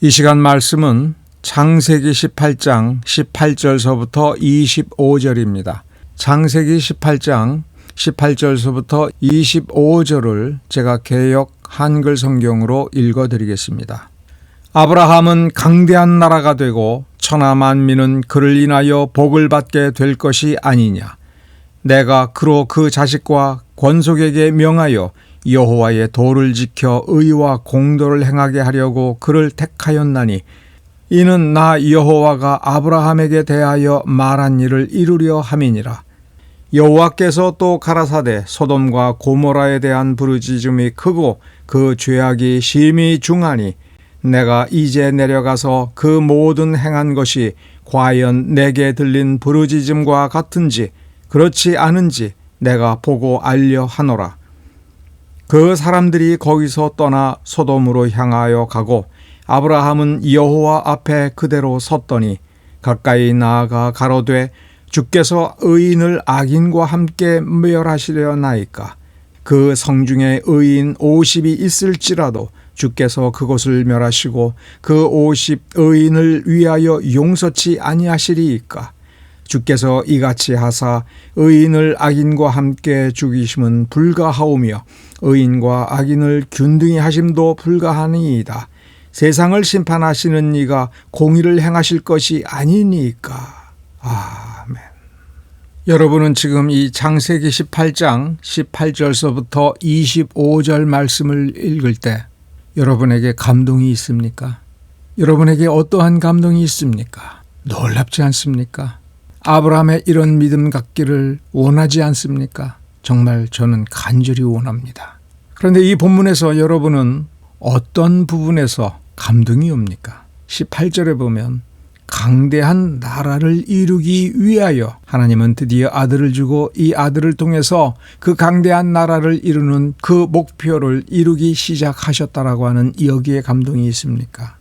이 시간 말씀은 창세기 18장 18절서부터 25절입니다. 창세기 18장 18절서부터 25절을 제가 개역 한글 성경으로 읽어 드리겠습니다. 아브라함은 강대한 나라가 되고 천하 만민은 그를 인하여 복을 받게 될 것이 아니냐. 내가 그로 그 자식과 권속에게 명하여 여호와의 도를 지켜 의와 공도를 행하게 하려고 그를 택하였나니 이는 나 여호와가 아브라함에게 대하여 말한 일을 이루려 함이니라. 여호와께서 또 가라사대 소돔과 고모라에 대한 부르짖음이 크고 그 죄악이 심히 중하니 내가 이제 내려가서 그 모든 행한 것이 과연 내게 들린 부르짖음과 같은지 그렇지 않은지 내가 보고 알려 하노라. 그 사람들이 거기서 떠나 소돔으로 향하여 가고 아브라함은 여호와 앞에 그대로 섰더니 가까이 나아가 가로되 주께서 의인을 악인과 함께 멸하시려나이까? 그 성중에 의인 50이 있을지라도 주께서 그곳을 멸하시고 그 50 의인을 위하여 용서치 아니하시리이까 주께서 이같이 하사 의인을 악인과 함께 죽이심은 불가하오며 의인과 악인을 균등히 하심도 불가하니이다. 세상을 심판하시는 이가 공의를 행하실 것이 아니니까. 아멘. 여러분은 지금 이 장세기 18장 18절서부터 25절 말씀을 읽을 때 여러분에게 감동이 있습니까? 여러분에게 어떠한 감동이 있습니까? 놀랍지 않습니까? 아브라함의 이런 믿음 갖기를 원하지 않습니까? 정말 저는 간절히 원합니다. 그런데 이 본문에서 여러분은 어떤 부분에서 감동이 옵니까? 18절에 보면 강대한 나라를 이루기 위하여 하나님은 드디어 아들을 주고 이 아들을 통해서 그 강대한 나라를 이루는 그 목표를 이루기 시작하셨다라고 하는 여기에 감동이 있습니까?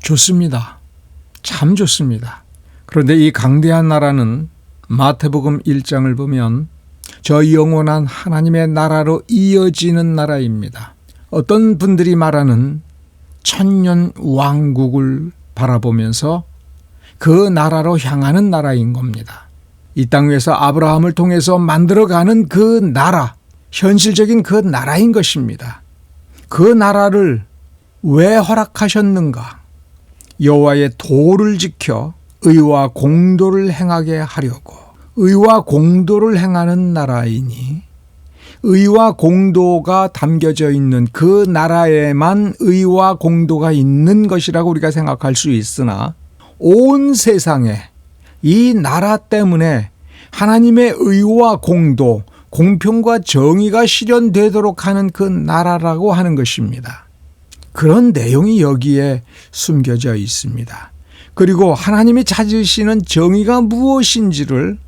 좋습니다. 참 좋습니다. 그런데 이 강대한 나라는 마태복음 1장을 보면 저 영원한 하나님의 나라로 이어지는 나라입니다. 어떤 분들이 말하는 천년 왕국을 바라보면서 그 나라로 향하는 나라인 겁니다. 이 땅 위에서 아브라함을 통해서 만들어가는 그 나라, 현실적인 그 나라인 것입니다. 그 나라를 왜 허락하셨는가? 여호와의 도를 지켜 의와 공도를 행하게 하려고 의와 공도를 행하는 나라이니 의와 공도가 담겨져 있는 그 나라에만 의와 공도가 있는 것이라고 우리가 생각할 수 있으나 온 세상에 이 나라 때문에 하나님의 의와 공도, 공평과 정의가 실현되도록 하는 그 나라라고 하는 것입니다. 그런 내용이 여기에 숨겨져 있습니다. 그리고 하나님이 찾으시는 정의가 무엇인지를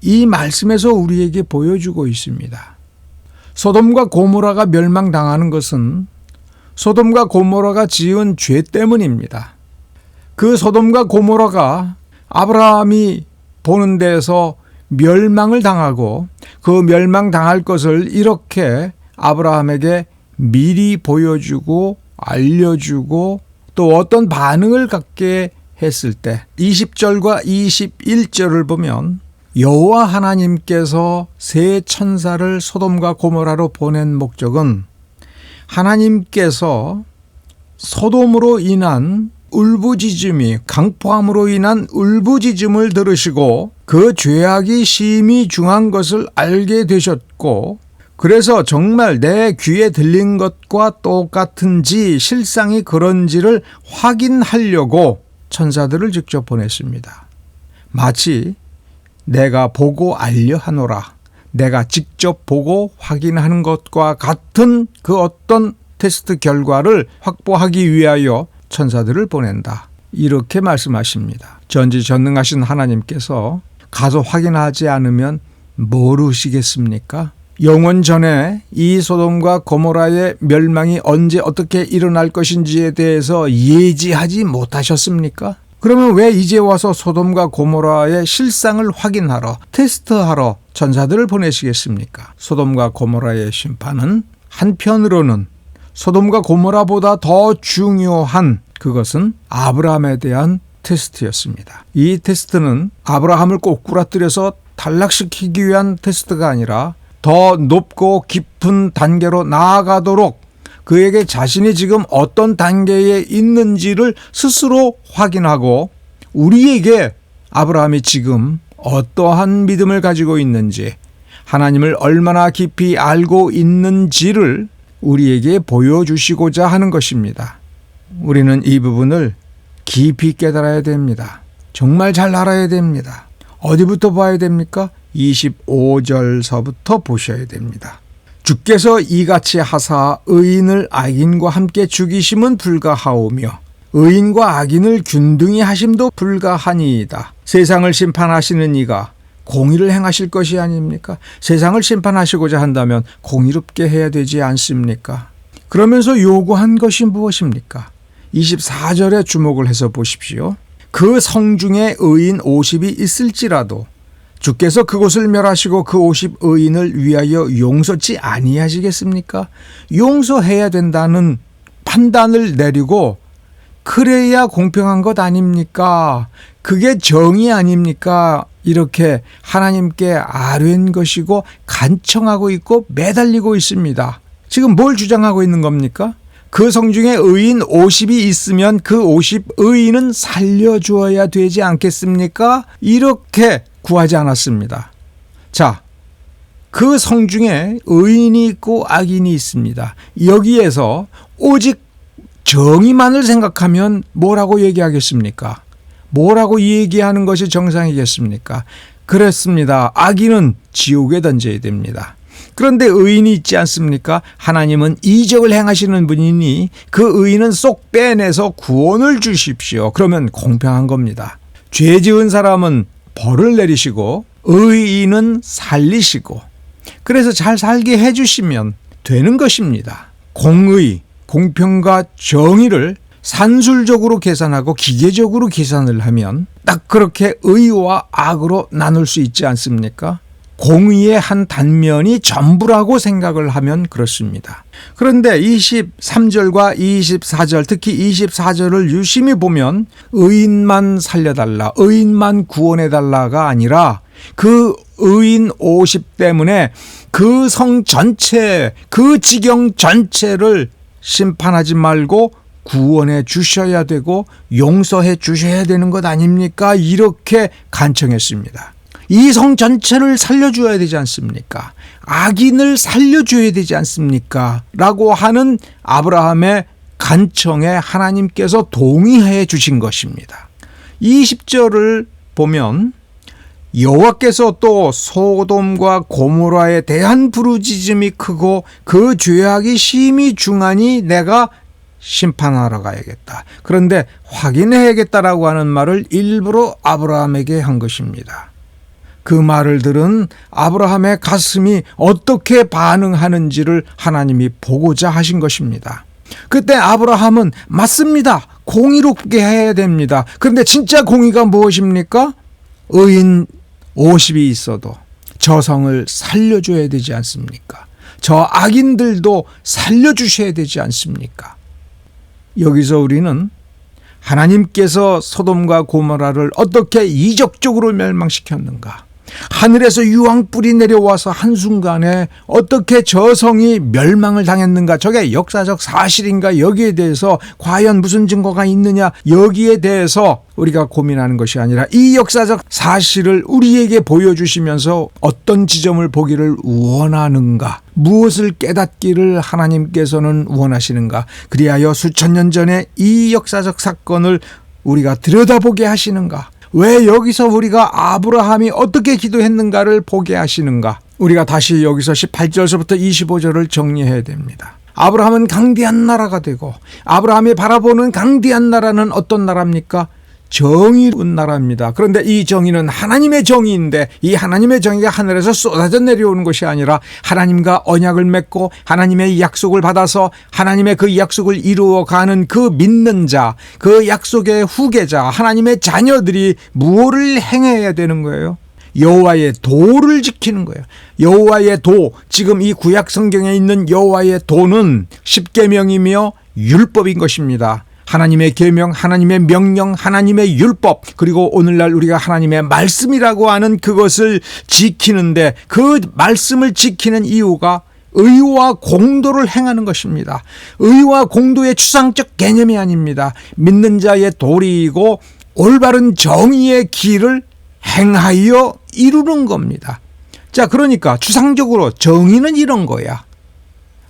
이 말씀에서 우리에게 보여주고 있습니다. 소돔과 고모라가 멸망당하는 것은 소돔과 고모라가 지은 죄 때문입니다. 그 소돔과 고모라가 아브라함이 보는 데서 멸망을 당하고 그 멸망 당할 것을 이렇게 아브라함에게 미리 보여주고 알려주고 또 어떤 반응을 갖게 했을 때 20절과 21절을 보면 여호와 하나님께서 세 천사를 소돔과 고모라로 보낸 목적은 하나님께서 소돔으로 인한 울부짖음이 강포함으로 인한 울부짖음을 들으시고 그 죄악이 심히 중한 것을 알게 되셨고 그래서 정말 내 귀에 들린 것과 똑같은지 실상이 그런지를 확인하려고 천사들을 직접 보냈습니다. 마치 내가 보고 알려 하노라. 내가 직접 보고 확인하는 것과 같은 그 어떤 테스트 결과를 확보하기 위하여 천사들을 보낸다. 이렇게 말씀하십니다. 전지전능하신 하나님께서 가서 확인하지 않으면 모르시겠습니까? 영원 전에 이 소돔과 고모라의 멸망이 언제 어떻게 일어날 것인지에 대해서 예지하지 못하셨습니까? 그러면 왜 이제 와서 소돔과 고모라의 실상을 확인하러 테스트하러 전사들을 보내시겠습니까? 소돔과 고모라의 심판은 한편으로는 소돔과 고모라보다 더 중요한 그것은 아브라함에 대한 테스트였습니다. 이 테스트는 아브라함을 꼬꾸라뜨려서 탈락시키기 위한 테스트가 아니라 더 높고 깊은 단계로 나아가도록 그에게 자신이 지금 어떤 단계에 있는지를 스스로 확인하고 우리에게 아브라함이 지금 어떠한 믿음을 가지고 있는지 하나님을 얼마나 깊이 알고 있는지를 우리에게 보여주시고자 하는 것입니다. 우리는 이 부분을 깊이 깨달아야 됩니다. 정말 잘 알아야 됩니다. 어디부터 봐야 됩니까? 25절서부터 보셔야 됩니다. 주께서 이같이 하사 의인을 악인과 함께 죽이심은 불가하오며 의인과 악인을 균등히 하심도 불가하니이다. 세상을 심판하시는 이가 공의를 행하실 것이 아닙니까? 세상을 심판하시고자 한다면 공의롭게 해야 되지 않습니까? 그러면서 요구한 것이 무엇입니까? 24절에 주목을 해서 보십시오. 그 성 중에 의인 50이 있을지라도 주께서 그곳을 멸하시고 그 50 의인을 위하여 용서치 아니하시겠습니까? 용서해야 된다는 판단을 내리고 그래야 공평한 것 아닙니까? 그게 정의 아닙니까? 이렇게 하나님께 아뢰는 것이고 간청하고 있고 매달리고 있습니다. 지금 뭘 주장하고 있는 겁니까? 그 성중에 의인 50이 있으면 그 50 의인은 살려주어야 되지 않겠습니까? 이렇게 구하지 않았습니다. 자, 그 성중에 의인이 있고 악인이 있습니다. 여기에서 오직 정의만을 생각하면 뭐라고 얘기하겠습니까? 뭐라고 얘기하는 것이 정상이겠습니까? 그렇습니다. 악인은 지옥에 던져야 됩니다. 그런데 의인이 있지 않습니까? 하나님은 이적을 행하시는 분이니 그 의인은 쏙 빼내서 구원을 주십시오. 그러면 공평한 겁니다. 죄 지은 사람은 벌을 내리시고 의인은 살리시고 그래서 잘 살게 해주시면 되는 것입니다. 공의, 공평과 정의를 산술적으로 계산하고 기계적으로 계산을 하면 딱 그렇게 의와 악으로 나눌 수 있지 않습니까? 공의의 한 단면이 전부라고 생각을 하면 그렇습니다. 그런데 23절과 24절, 특히 24절을 유심히 보면 의인만 살려달라, 의인만 구원해달라가 아니라 그 의인 50 때문에 그 성 전체, 그 지경 전체를 심판하지 말고 구원해 주셔야 되고 용서해 주셔야 되는 것 아닙니까? 이렇게 간청했습니다. 이 성 전체를 살려줘야 되지 않습니까? 악인을 살려줘야 되지 않습니까? 라고 하는 아브라함의 간청에 하나님께서 동의해 주신 것입니다. 20절을 보면 여호와께서 또 소돔과 고모라에 대한 부르짖음이 크고 그 죄악이 심히 중하니 내가 심판하러 가야겠다. 그런데 확인해야겠다라고 하는 말을 일부러 아브라함에게 한 것입니다. 그 말을 들은 아브라함의 가슴이 어떻게 반응하는지를 하나님이 보고자 하신 것입니다. 그때 아브라함은 맞습니다. 공의롭게 해야 됩니다. 그런데 진짜 공의가 무엇입니까? 의인 50이 있어도 저성을 살려줘야 되지 않습니까? 저 악인들도 살려주셔야 되지 않습니까? 여기서 우리는 하나님께서 소돔과 고모라를 어떻게 이적적으로 멸망시켰는가? 하늘에서 유황불이 내려와서 한순간에 어떻게 저성이 멸망을 당했는가? 저게 역사적 사실인가? 여기에 대해서 과연 무슨 증거가 있느냐? 여기에 대해서 우리가 고민하는 것이 아니라 이 역사적 사실을 우리에게 보여주시면서 어떤 지점을 보기를 원하는가? 무엇을 깨닫기를 하나님께서는 원하시는가? 그리하여 수천 년 전에 이 역사적 사건을 우리가 들여다보게 하시는가? 왜 여기서 우리가 아브라함이 어떻게 기도했는가를 보게 하시는가? 우리가 다시 여기서 18절서부터 25절을 정리해야 됩니다. 아브라함은 강대한 나라가 되고 아브라함이 바라보는 강대한 나라는 어떤 나라입니까? 정의로운 나라입니다. 그런데 이 정의는 하나님의 정의인데 이 하나님의 정의가 하늘에서 쏟아져 내려오는 것이 아니라 하나님과 언약을 맺고 하나님의 약속을 받아서 하나님의 그 약속을 이루어가는 그 믿는 자, 그 약속의 후계자, 하나님의 자녀들이 무엇을 행해야 되는 거예요? 여호와의 도를 지키는 거예요. 여호와의 도, 지금 이 구약 성경에 있는 여호와의 도는 십계명이며 율법인 것입니다. 하나님의 계명, 하나님의 명령, 하나님의 율법, 그리고 오늘날 우리가 하나님의 말씀이라고 하는 그것을 지키는데 그 말씀을 지키는 이유가 의와 공도를 행하는 것입니다. 의와 공도의 추상적 개념이 아닙니다. 믿는 자의 도리이고 올바른 정의의 길을 행하여 이루는 겁니다. 자, 그러니까 추상적으로 정의는 이런 거야.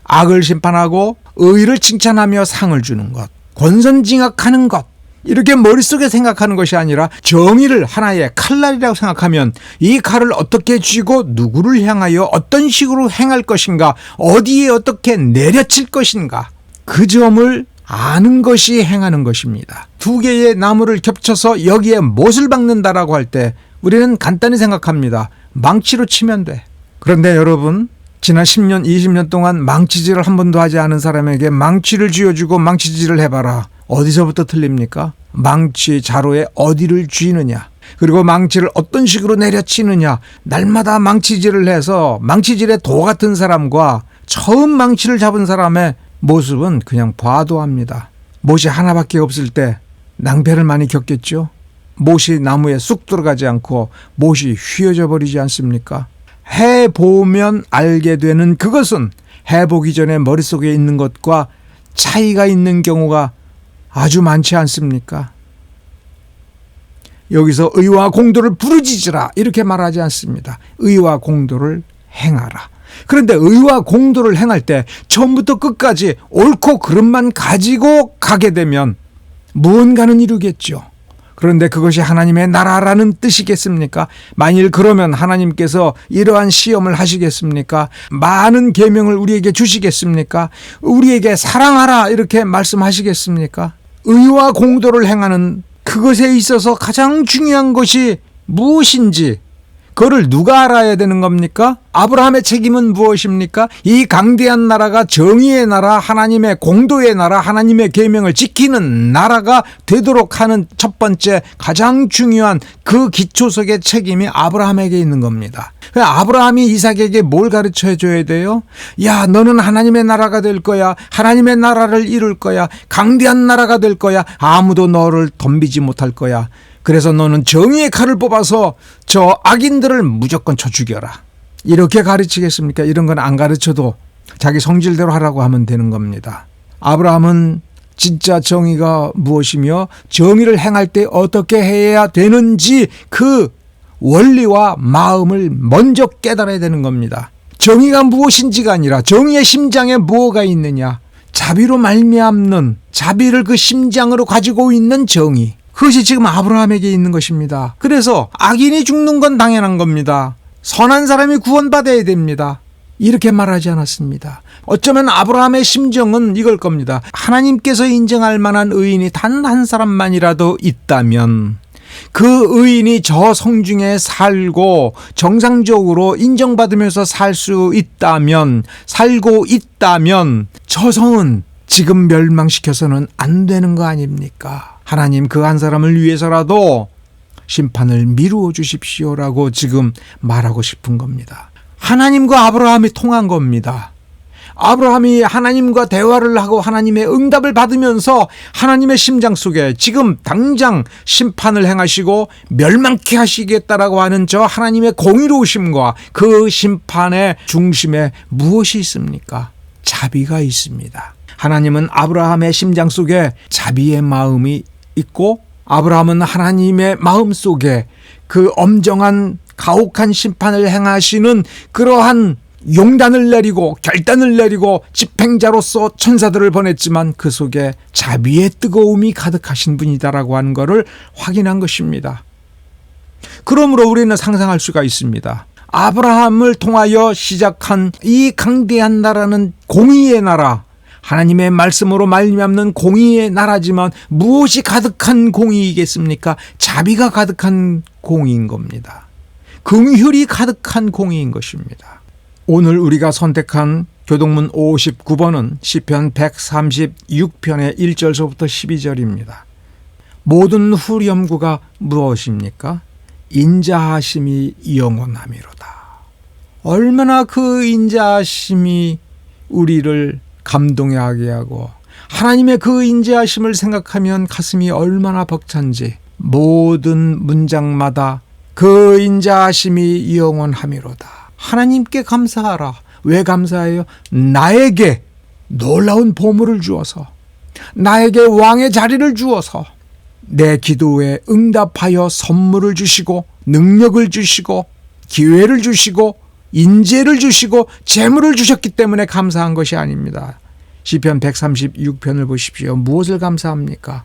악을 심판하고 의를 칭찬하며 상을 주는 것. 권선징악하는 것. 이렇게 머릿속에 생각하는 것이 아니라 정의를 하나의 칼날이라고 생각하면 이 칼을 어떻게 쥐고 누구를 향하여 어떤 식으로 행할 것인가, 어디에 어떻게 내려칠 것인가, 그 점을 아는 것이 행하는 것입니다. 두 개의 나무를 겹쳐서 여기에 못을 박는다라고 할 때 우리는 간단히 생각합니다. 망치로 치면 돼. 그런데 여러분, 지난 10년, 20년 동안 망치질을 한 번도 하지 않은 사람에게 망치를 쥐어주고 망치질을 해봐라. 어디서부터 틀립니까? 망치 자루에 어디를 쥐느냐. 그리고 망치를 어떤 식으로 내려치느냐. 날마다 망치질을 해서 망치질의 도 같은 사람과 처음 망치를 잡은 사람의 모습은 그냥 봐도 합니다. 못이 하나밖에 없을 때 낭패를 많이 겪겠죠. 못이 나무에 쑥 들어가지 않고 못이 휘어져 버리지 않습니까? 해보면 알게 되는 그것은 해보기 전에 머릿속에 있는 것과 차이가 있는 경우가 아주 많지 않습니까? 여기서 의와 공도를 부르짖으라 이렇게 말하지 않습니다. 의와 공도를 행하라. 그런데 의와 공도를 행할 때 처음부터 끝까지 옳고 그름만 가지고 가게 되면 무언가는 이루겠죠. 그런데 그것이 하나님의 나라라는 뜻이겠습니까? 만일 그러면 하나님께서 이러한 시험을 하시겠습니까? 많은 계명을 우리에게 주시겠습니까? 우리에게 사랑하라 이렇게 말씀하시겠습니까? 의와 공도를 행하는 그것에 있어서 가장 중요한 것이 무엇인지 그거를 누가 알아야 되는 겁니까? 아브라함의 책임은 무엇입니까? 이 강대한 나라가 정의의 나라, 하나님의 공도의 나라, 하나님의 계명을 지키는 나라가 되도록 하는 첫 번째 가장 중요한 그 기초석의 책임이 아브라함에게 있는 겁니다. 아브라함이 이삭에게 뭘 가르쳐 줘야 돼요? 야, 너는 하나님의 나라가 될 거야. 하나님의 나라를 이룰 거야. 강대한 나라가 될 거야. 아무도 너를 덤비지 못할 거야. 그래서 너는 정의의 칼을 뽑아서 저 악인들을 무조건 쳐 죽여라. 이렇게 가르치겠습니까? 이런 건 안 가르쳐도 자기 성질대로 하라고 하면 되는 겁니다. 아브라함은 진짜 정의가 무엇이며 정의를 행할 때 어떻게 해야 되는지 그 원리와 마음을 먼저 깨달아야 되는 겁니다. 정의가 무엇인지가 아니라 정의의 심장에 무엇가 있느냐. 자비로 말미암는 자비를 그 심장으로 가지고 있는 정의. 그것이 지금 아브라함에게 있는 것입니다. 그래서 악인이 죽는 건 당연한 겁니다. 선한 사람이 구원받아야 됩니다. 이렇게 말하지 않았습니다. 어쩌면 아브라함의 심정은 이걸 겁니다. 하나님께서 인정할 만한 의인이 단 한 사람만이라도 있다면 그 의인이 저 성중에 살고 정상적으로 인정받으면서 살 수 있다면 살고 있다면 저 성은 지금 멸망시켜서는 안 되는 거 아닙니까? 하나님 그 한 사람을 위해서라도 심판을 미루어 주십시오라고 지금 말하고 싶은 겁니다. 하나님과 아브라함이 통한 겁니다. 아브라함이 하나님과 대화를 하고 하나님의 응답을 받으면서 하나님의 심장 속에 지금 당장 심판을 행하시고 멸망케 하시겠다라고 하는 저 하나님의 공의로우심과 그 심판의 중심에 무엇이 있습니까? 자비가 있습니다. 하나님은 아브라함의 심장 속에 자비의 마음이 있고 아브라함은 하나님의 마음 속에 그 엄정한 가혹한 심판을 행하시는 그러한 용단을 내리고 결단을 내리고 집행자로서 천사들을 보냈지만 그 속에 자비의 뜨거움이 가득하신 분이다라고 하는 것을 확인한 것입니다. 그러므로 우리는 상상할 수가 있습니다. 아브라함을 통하여 시작한 이 강대한 나라는 공의의 나라, 하나님의 말씀으로 말미암는 공의의 나라지만 무엇이 가득한 공의이겠습니까? 자비가 가득한 공의인 겁니다. 긍휼이 가득한 공의인 것입니다. 오늘 우리가 선택한 교동문 59번은 시편 136편의 1절서부터 12절입니다. 모든 후렴구가 무엇입니까? 인자하심이 영원함이로다. 얼마나 그 인자하심이 우리를 감동하게 하고 하나님의 그 인자하심을 생각하면 가슴이 얼마나 벅찬지 모든 문장마다 그 인자하심이 영원함이로다. 하나님께 감사하라. 왜 감사해요? 나에게 놀라운 보물을 주어서 나에게 왕의 자리를 주어서 내 기도에 응답하여 선물을 주시고 능력을 주시고 기회를 주시고 인재를 주시고 재물을 주셨기 때문에 감사한 것이 아닙니다. 시편 136편을 보십시오. 무엇을 감사합니까?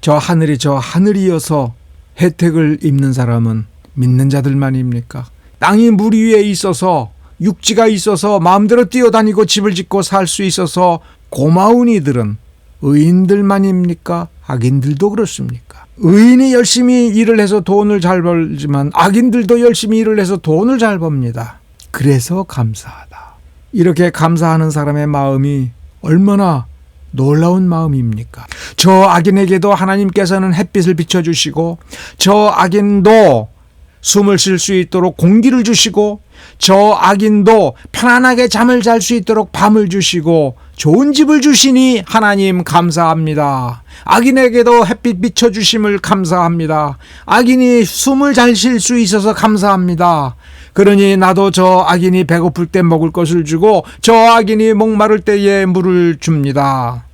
저 하늘이 저 하늘이어서 혜택을 입는 사람은 믿는 자들만입니까? 땅이 물 위에 있어서 육지가 있어서 마음대로 뛰어다니고 집을 짓고 살 수 있어서 고마운 이들은 의인들만입니까? 악인들도 그렇습니까? 의인이 열심히 일을 해서 돈을 잘 벌지만 악인들도 열심히 일을 해서 돈을 잘 법니다. 그래서 감사하다. 이렇게 감사하는 사람의 마음이 얼마나 놀라운 마음입니까? 저 악인에게도 하나님께서는 햇빛을 비춰주시고 저 악인도 숨을 쉴 수 있도록 공기를 주시고 저 악인도 편안하게 잠을 잘 수 있도록 밤을 주시고 좋은 집을 주시니 하나님 감사합니다. 악인에게도 햇빛 비춰주심을 감사합니다. 악인이 숨을 잘 쉴 수 있어서 감사합니다. 그러니 나도 저 악인이 배고플 때 먹을 것을 주고 저 악인이 목마를 때에 물을 줍니다.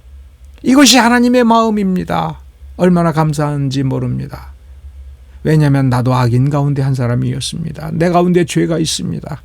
이것이 하나님의 마음입니다. 얼마나 감사한지 모릅니다. 왜냐하면 나도 악인 가운데 한 사람이었습니다. 내 가운데 죄가 있습니다.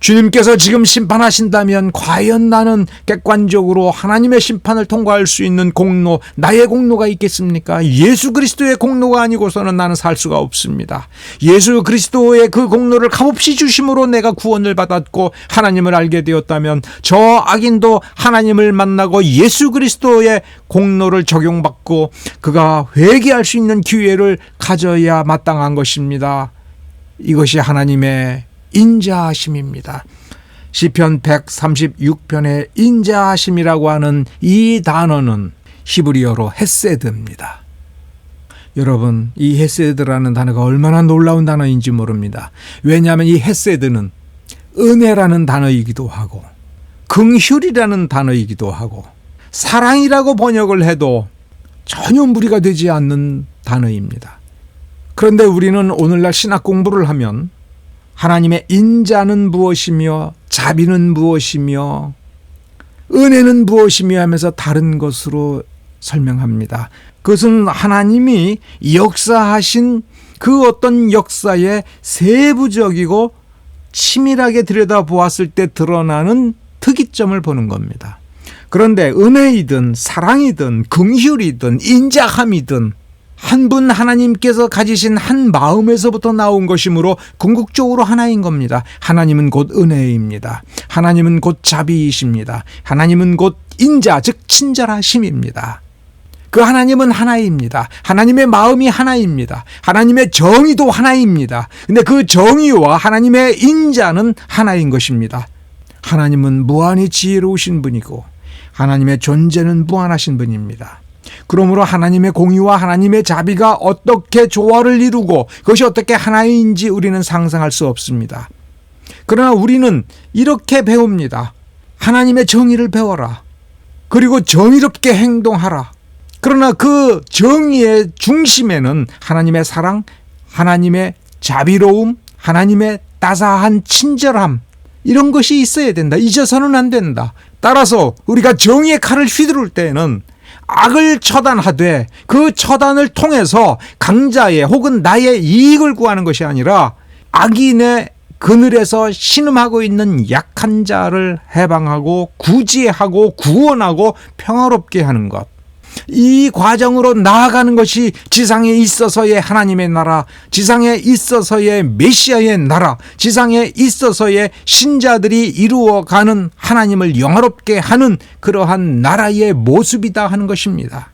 주님께서 지금 심판하신다면 과연 나는 객관적으로 하나님의 심판을 통과할 수 있는 공로, 나의 공로가 있겠습니까? 예수 그리스도의 공로가 아니고서는 나는 살 수가 없습니다. 예수 그리스도의 그 공로를 값없이 주심으로 내가 구원을 받았고 하나님을 알게 되었다면 저 악인도 하나님을 만나고 예수 그리스도의 공로를 적용받고 그가 회개할 수 있는 기회를 가져야 마땅한 것입니다. 이것이 하나님의 인자하심입니다. 시편 136편의 인자하심이라고 하는 이 단어는 히브리어로 헤세드입니다. 여러분, 이 헤세드라는 단어가 얼마나 놀라운 단어인지 모릅니다. 왜냐하면 이 헤세드는 은혜라는 단어이기도 하고 긍휼이라는 단어이기도 하고 사랑이라고 번역을 해도 전혀 무리가 되지 않는 단어입니다. 그런데 우리는 오늘날 신학 공부를 하면 하나님의 인자는 무엇이며 자비는 무엇이며 은혜는 무엇이며 하면서 다른 것으로 설명합니다. 그것은 하나님이 역사하신 그 어떤 역사의 세부적이고 치밀하게 들여다보았을 때 드러나는 특이점을 보는 겁니다. 그런데 은혜이든 사랑이든 긍휼이든 인자함이든 한 분 하나님께서 가지신 한 마음에서부터 나온 것이므로 궁극적으로 하나인 겁니다. 하나님은 곧 은혜입니다. 하나님은 곧 자비이십니다. 하나님은 곧 인자, 즉 친절하심입니다. 그 하나님은 하나입니다. 하나님의 마음이 하나입니다. 하나님의 정의도 하나입니다. 근데 그 정의와 하나님의 인자는 하나인 것입니다. 하나님은 무한히 지혜로우신 분이고 하나님의 존재는 무한하신 분입니다. 그러므로 하나님의 공의와 하나님의 자비가 어떻게 조화를 이루고 그것이 어떻게 하나인지 우리는 상상할 수 없습니다. 그러나 우리는 이렇게 배웁니다. 하나님의 정의를 배워라. 그리고 정의롭게 행동하라. 그러나 그 정의의 중심에는 하나님의 사랑, 하나님의 자비로움, 하나님의 따사한 친절함, 이런 것이 있어야 된다. 잊어서는 안 된다. 따라서 우리가 정의의 칼을 휘두를 때에는 악을 처단하되 그 처단을 통해서 강자의 혹은 나의 이익을 구하는 것이 아니라 악인의 그늘에서 신음하고 있는 약한 자를 해방하고 구제하고 구원하고 평화롭게 하는 것. 이 과정으로 나아가는 것이 지상에 있어서의 하나님의 나라, 지상에 있어서의 메시아의 나라, 지상에 있어서의 신자들이 이루어가는 하나님을 영화롭게 하는 그러한 나라의 모습이다 하는 것입니다.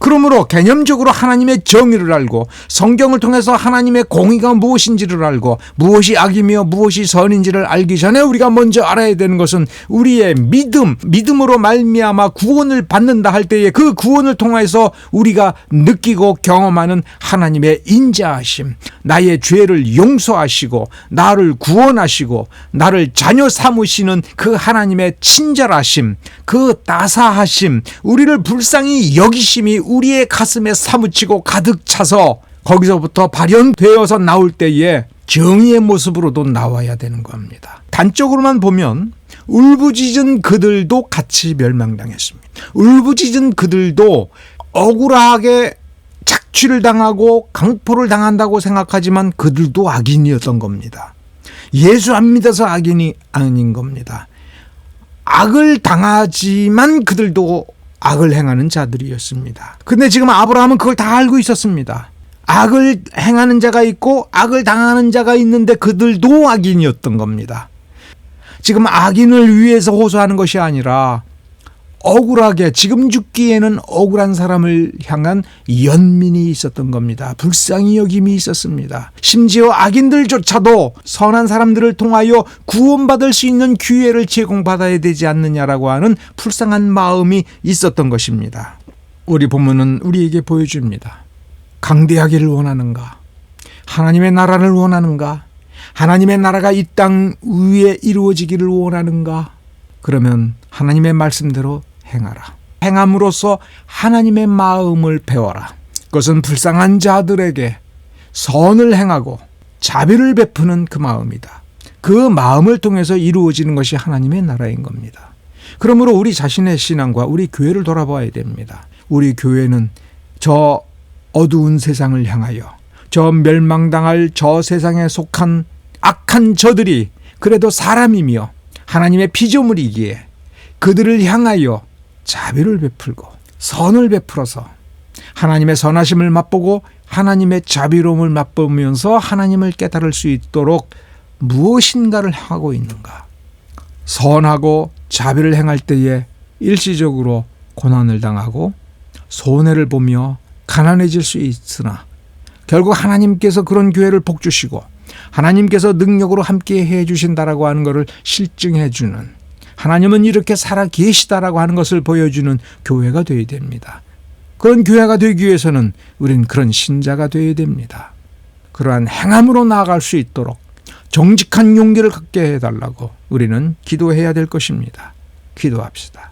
그러므로 개념적으로 하나님의 정의를 알고 성경을 통해서 하나님의 공의가 무엇인지를 알고 무엇이 악이며 무엇이 선인지를 알기 전에 우리가 먼저 알아야 되는 것은 우리의 믿음, 믿음으로 말미암아 구원을 받는다 할 때에 그 구원을 통해서 우리가 느끼고 경험하는 하나님의 인자하심, 나의 죄를 용서하시고 나를 구원하시고 나를 자녀 삼으시는 그 하나님의 친절하심, 그 따사하심, 우리를 불쌍히 여기심이 우리의 가슴에 사무치고 가득 차서 거기서부터 발현되어서 나올 때에 정의의 모습으로도 나와야 되는 겁니다. 단적으로만 보면 울부짖은 그들도 같이 멸망당했습니다. 울부짖은 그들도 억울하게 착취를 당하고 강포를 당한다고 생각하지만 그들도 악인이었던 겁니다. 예수 안 믿어서 악인이 아닌 겁니다. 악을 당하지만 그들도 악을 행하는 자들이었습니다. 근데 지금 아브라함은 그걸 다 알고 있었습니다. 악을 행하는 자가 있고 악을 당하는 자가 있는데 그들도 악인이었던 겁니다. 지금 악인을 위해서 호소하는 것이 아니라 억울하게 지금 죽기에는 억울한 사람을 향한 연민이 있었던 겁니다. 불쌍히 여김이 있었습니다. 심지어 악인들조차도 선한 사람들을 통하여 구원받을 수 있는 기회를 제공받아야 되지 않느냐라고 하는 불쌍한 마음이 있었던 것입니다. 우리 본문은 우리에게 보여줍니다. 강대하기를 원하는가? 하나님의 나라를 원하는가? 하나님의 나라가 이 땅 위에 이루어지기를 원하는가? 그러면 하나님의 말씀대로 행하라. 행함으로써 하나님의 마음을 배워라. 그것은 불쌍한 자들에게 선을 행하고 자비를 베푸는 그 마음이다. 그 마음을 통해서 이루어지는 것이 하나님의 나라인 겁니다. 그러므로 우리 자신의 신앙과 우리 교회를 돌아봐야 됩니다. 우리 교회는 저 어두운 세상을 향하여 저 멸망당할 저 세상에 속한 악한 저들이 그래도 사람이며 하나님의 피조물이기에 그들을 향하여 자비를 베풀고 선을 베풀어서 하나님의 선하심을 맛보고 하나님의 자비로움을 맛보면서 하나님을 깨달을 수 있도록 무엇인가를 하고 있는가. 선하고 자비를 행할 때에 일시적으로 고난을 당하고 손해를 보며 가난해질 수 있으나 결국 하나님께서 그런 교회를 복주시고 하나님께서 능력으로 함께 해 주신다라고 하는 것을 실증해 주는 하나님은 이렇게 살아 계시다라고 하는 것을 보여주는 교회가 되어야 됩니다. 그런 교회가 되기 위해서는 우리는 그런 신자가 되어야 됩니다. 그러한 행함으로 나아갈 수 있도록 정직한 용기를 갖게 해달라고 우리는 기도해야 될 것입니다. 기도합시다.